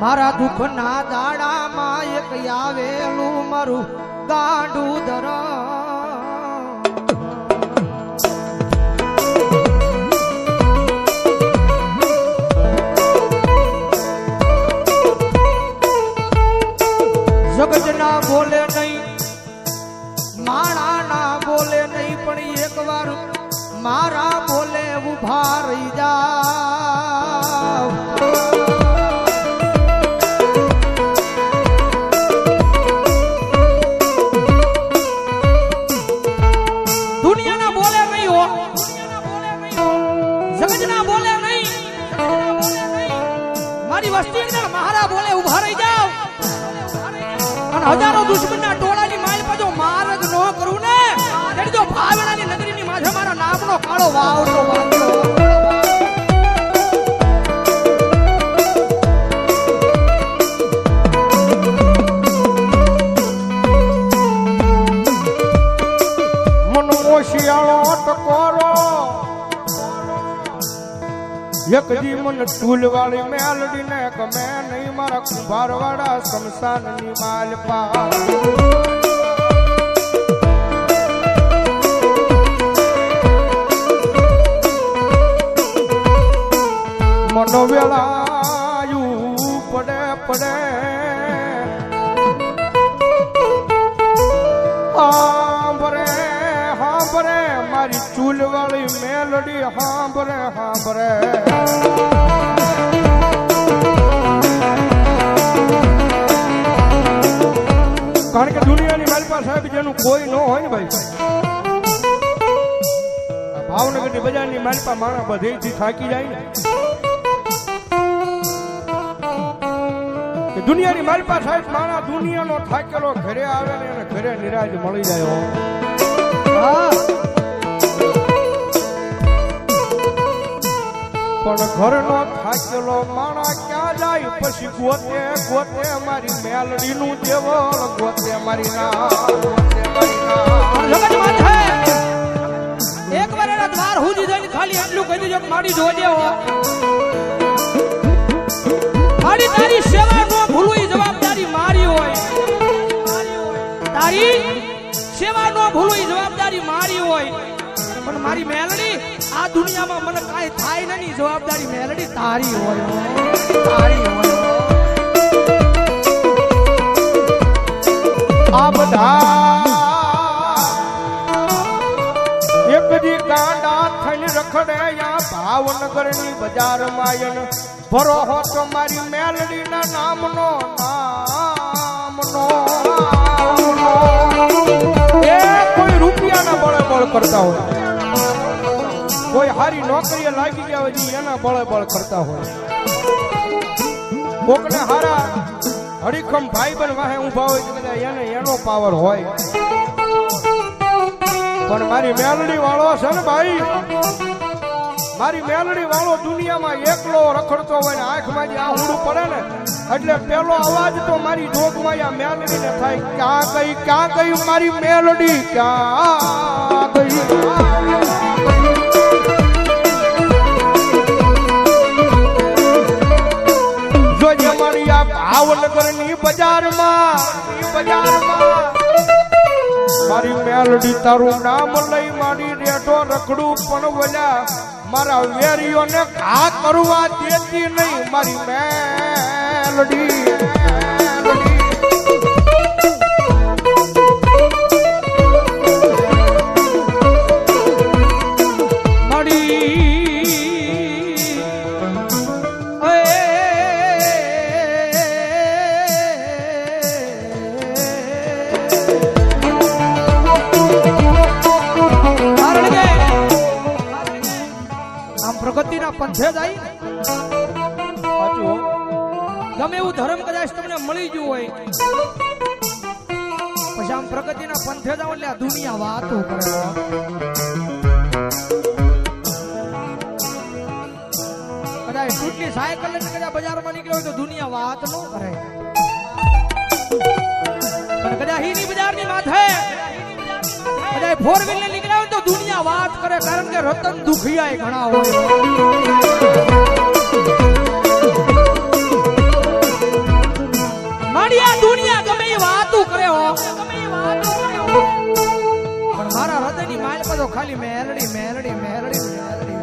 મારા દુઃખના દાડામાં એક આવેલું મારું ગાંડું ધરા જગત ના બોલે નહીં માણા ના બોલે નહીં, પણ એક વાર મારા બોલે ઊભા રહી જાવ કાળો વાવટો ટકોરો. એક મન ટૂલ વાળી મેલડી ને ગમે નહીં મારા કુંભાર વાળા શમશાનની માલ પા મનો પડે પડે. હાંભરે હાંભરે, મારી ચૂલવાળી મેલડી, હાંભરે હાંભરે. કારણ કે દુનિયાની માલપા સાહેબ જેનું કોઈ ન હોય ને ભાઈ. ભાવનગરની બજારની માલપા માણા બધેથી થાકી જાય ને. દુનિયાની માલપા સાહેબ માણા દુનિયાનો થાકેલો ઘરે આવે ને એને ઘરે નિરાજ મળી જાય પણ ઘરનો થાકેલો માણા ક્યાં જાય? પછી ગોતે ગોતે મારી મેલડી નું દેવળ, ગોતે મારી મારી એક વાર એના દ્વાર સુધી જઈને ખાલી એટલું કહી દેજો માડી મારી જોજે હો. મારી તારી સેવા ભૂલવું જવાબદારી મારી હોય. તારી સેવા નો ભૂલવી જવાબદારી મારી હોય. પણ મારી મેલડી આ દુનિયામાં મને કાંઈ થાય નહીં. જવાબદારી મેલડી તારી હોય. તારી હોય. આ બધા એક દી કાંડા થઈને રખડે યા ભાવનગરની બજાર માયન ભરો હો તો મારી મેલડીના નામનો નામનો. એ કોઈ રૂપિયાના બળે બળ કરતા હોય. કોઈ હારી નોકરીએ લાગી ગયા હોય એના બળે બળ કરતા હોય. કોકને હારા હરીખમ ભાઈ બન વાહે ઊભા હોય એને એનો પાવર હોય. પણ મારી મેલડી વાળો છે ને ભાઈ મારી મેલડી વાળો દુનિયામાં એકલો રખડતો હોય ને આંખમાં જે આહુડું પડે ને, એટલે પેલો અવાજ તો મારી જોગમાં આ મેલડી ને થાય, ક્યાં ગઈ ક્યાં ગઈ મારી મેલડી? ક્યાં ગઈ જો મારી આ ભાવનગરની બજારમાં મેલડી તારું નામ લઈ મારી રેઠો રખડું પણ વલ્યા. મારા વેરીઓને ઘા કરવા દેતી નહીં, મારી મેલડી. પ્રગતિના પંથે જાય. ગમે એવું ધર્મ કદાચ તમને મળી ગયું હોય. પછી આમ પ્રગતિના પંથે જાઓ એટલે આ દુનિયા વાતો કરે કદાચ તૂટલી સાયકલ લઈને કદાચ બજારમાં નીકળ્યો હોય તો દુનિયા વાત ન કરે. પણ કદાચ હીની બજારની માથે કદાચ ફોર વ્હીલ ને નીકળ્યા હોય તો દુનિયા વાત કરે કારણ કે રતન દુખિયા ઘણા હોય. માડિયા દુનિયા ગમે એ કરે હો. પણ મારા હૃદયની માલ પર ખાલી મેરડી મેરડી મેરડી મેરડી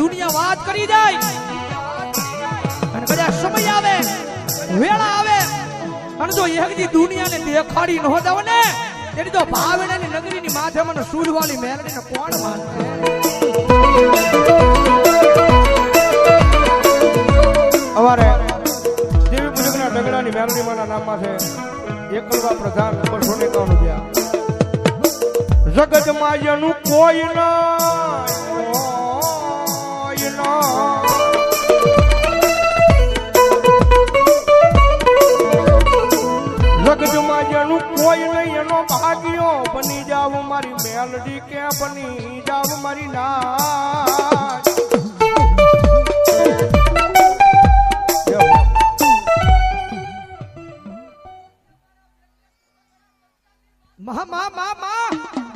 દુનિયા વાત કરી જાય. અને બધા સમય આવે, વેળા આવે. અને જો એકદી દુનિયાને દેખાડી ન જાવ ને તેની તો ભાવેણાની નગરીની માથે મને સૂરવાળી મેલડીને કોણ માનશે અમારે દેવી પૂજકના ડગડાની મેલડીમાના નામમાં છે, એકલવા પ્રધાન બસો ને એકાવન રૂપિયા જગતમાં એનું કોઈ ના કોઈ ના. જેનું કોઈ નહીં, એનો ભાગ્યો. બની જાવ મારી મેલડી કે બની જાવ મારી ના મા મા મા મા.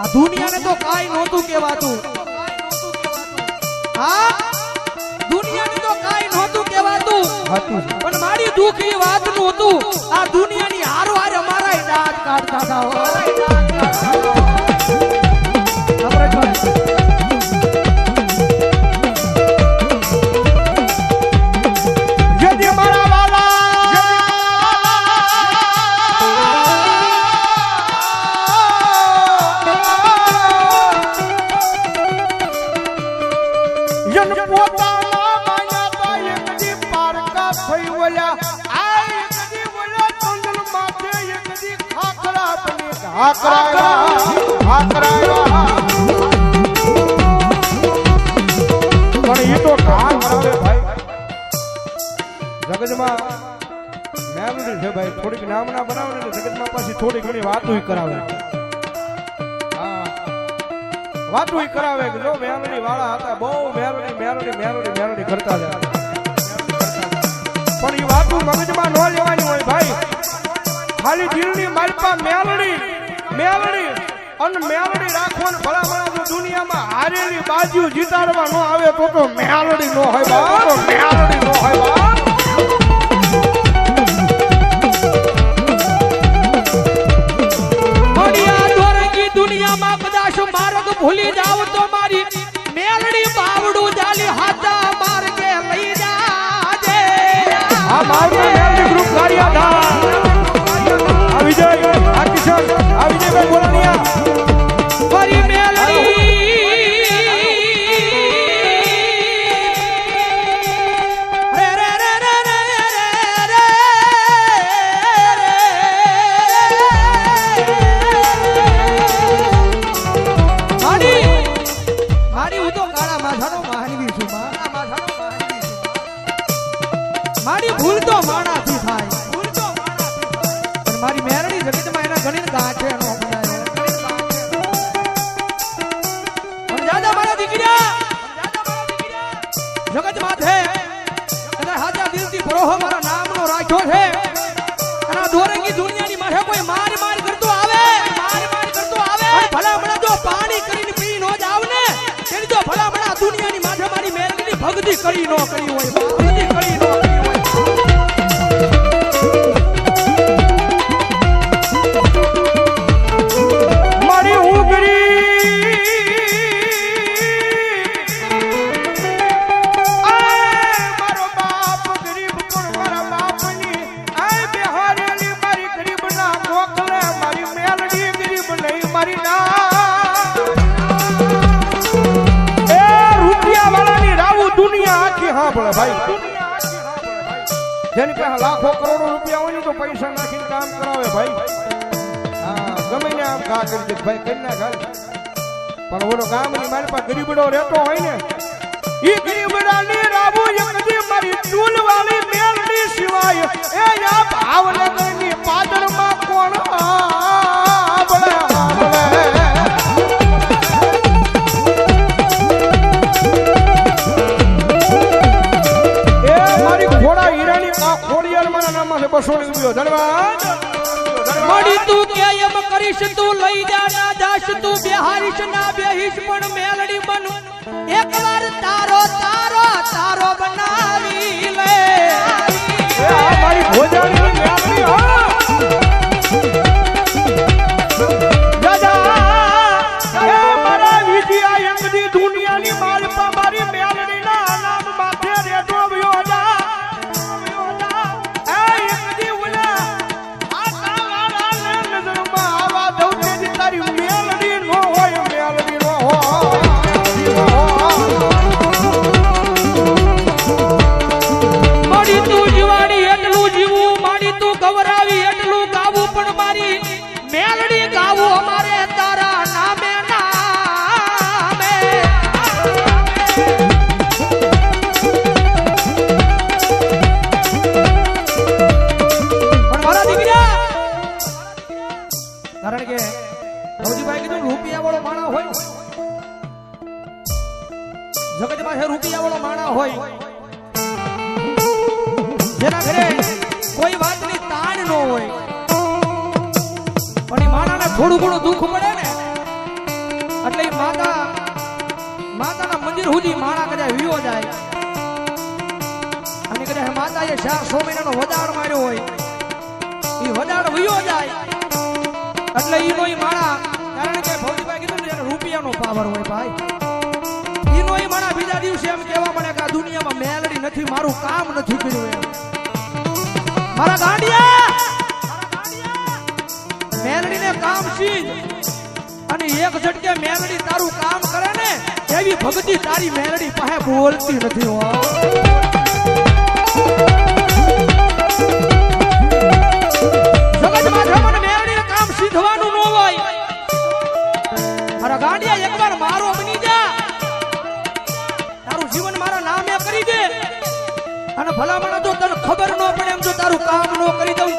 આ દુનિયાને તો કાઈ નહોતું કહેવાતું. હા? દુનિયાને તો કાઈ નહોતું કહેવાતું. પણ મારી દુઃખ એ વાતનું હતું. આ દુનિયાની હારો હારે અમારા દાંત કાઢતા હતા હો. પણ એ તો મેમરી નામના બનાવે ને થોડી ઘણી વાતો કરાવે. વાતો કરાવે જો મેમરી વાળા હતા, બહુ મેરડી મેરડી મેરડી મેરડી કરતા પણ એ વાતો મગજમાં ન લેવાની હોય ભાઈ. ખાલી દિલની માલપા મેલડી. મેલડી અને મેલડી રાખવાનું ભલા ભલા જો દુનિયામાં હારેલી બાજુ જીતાડવા ન આવે તો તો મેલડી નો હોય બા તો મેલડી નો હોય બા. દુનિયામાં કદાચ માર્ગ ભૂલી જાવ તો મારી મેલડી બાવડું જાલી હાથા માર્ગે લઈ જાજે. આ મારું મેલડી ગ્રુપ કાર્યાધાર નામનો રાખ્યો છે દુનિયાની માથે કોઈ માર માર કરતો આવે માર માર કરતો આવે. ભલા ભલા જો પાણી કરીને પી નો જ આવને તેની ભલા ભલા દુનિયાની માથે મારી મેરડીની ભક્તિ કરી નો કરી હોય દુનિયા આખી સાંભળે ભાઈ જેની પાસે લાખો કરોડો રૂપિયા હોય ને તો પૈસા નાખીને કામ કરાવે ભાઈ. હા ગમે ને આમ ઘા કરી દે ભાઈ કરી નાખ હાલ. પણ ઓલો ગામની મારી પાસે ગરીબડો રહેતો હોય ને ઈ ગરીબડાની રાબુ એકદી મારી ચૂલવાળી મેલડી સિવાય એ યા ભાવનગરની પાદરમાં કોણ આંબળે બેહારીશ ના બેહીશ પણ મેલડી બન. એકવાર તારો તારો તારો બનાવી જીવું તું ગવરાવી એટલું ગાવું, પણ મારી મેલડી ગાવું અમારે તારા નામે મારા કારણ કે રવજીભાઈ કીધું રૂપિયા વાળો માણા હોય. જગત પાસે રૂપિયા વાળો માણા હોય. જેના ઘરે કોઈ વાતની થોડું ઘણું દુઃખ પડે ને, એટલે ઈ માતા, માતાના મંદિર સુધી માણા કદાચ વિયો જાય. અને કદાચ માતાએ ચાર સો મહિનાનો વધાર માર્યો હોય, એ વધાર વિયો જાય. એટલે ઈનો ઈ માળા, કારણ કે ભૌતિકભાઈ કીધું ને રૂપિયાનો પાવર હોય ભાઈ. એનો એ માણા બીજા દિવસે એમ કહેવા મળે કે આ દુનિયામાં મેલડી નથી, મારું કામ નથી કર્યું એમ. મારા ગાંડિયા! મેલડીને કામ સીધ અને એક ઝટકે મેલડી તારું કામ કરે ને, એવી ભક્તિ તારી મેલડી પાસે બોલતી નથી હો. ન ભલામણ જો તને ખબર ન પડે એમ જો તારું કામ ન કરી દઉં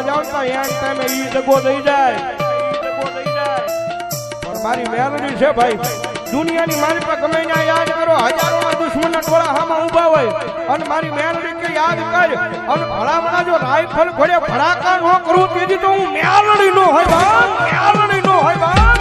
કરવા જાવ તો એન ટાઈમે ઈ દગો દઈ જાય. પણ મારી મેલડી છે ભાઈ, દુનિયાની મારી પર ગમે ત્યાં યાદ કરો હજારોના દુશ્મનના ટોળા હામાં ઊભા હોય. અને મારી મેલડી કે યાદ કર, અને ભલામણા જો રાઈફલ ઘોડે ભડાકા ન કરું, તેથી તો હું મેલડી નો હોય, ભાઈ. મેલડી નો હોય, ભાઈ.